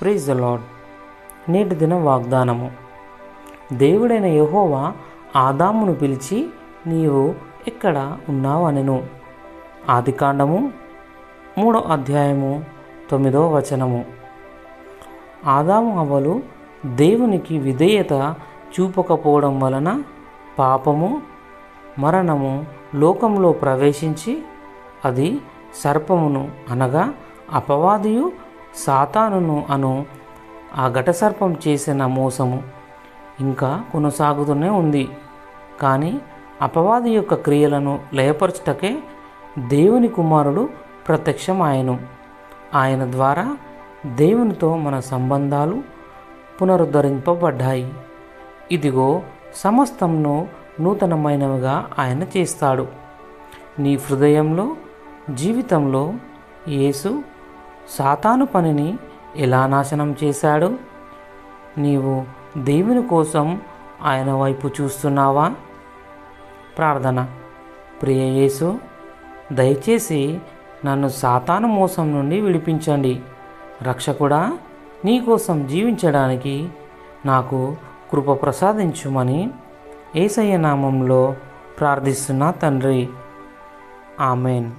Praise the lord నేటి దిన వాగ్దానము. దేవుడైన యహోవా ఆదామును పిలిచి నీవు ఎక్కడ ఉన్నావనెను ఆదికాండము మూడో అధ్యాయము తొమ్మిదో వచనము. ఆదాము అవ్వలు దేవునికి విధేయత చూపకపోవడం వలన పాపము మరణము లోకంలో ప్రవేశించి అది సర్పమును అనగా అపవాదియు సాతానును అను ఆ ఘటసర్పం చేసిన మోసము ఇంకా కొనసాగుతూనే ఉంది. కానీ అపవాది యొక్క క్రియలను లయపరచుటకే దేవుని కుమారుడు ప్రత్యక్షమాయను. ఆయన ద్వారా దేవునితో మన సంబంధాలు పునరుద్ధరింపబడ్డాయి. ఇదిగో సమస్తంను నూతనమైనవిగా ఆయన చేస్తాడు. నీ హృదయంలో జీవితంలో యేసు సాతాను పనిని ఎలా నాశనం చేశాడు? నీవు దేవుని కోసం ఆయన వైపు చూస్తున్నావా? ప్రార్థన. ప్రియ యేసు దయచేసి నన్ను సాతాను మోసం నుండి విడిపించండి. రక్షకుడా నీకోసం జీవించడానికి నాకు కృప ప్రసాదించుమని ఏసయ్య నామంలో ప్రార్థిస్తున్నా తండ్రి. ఆమెన్.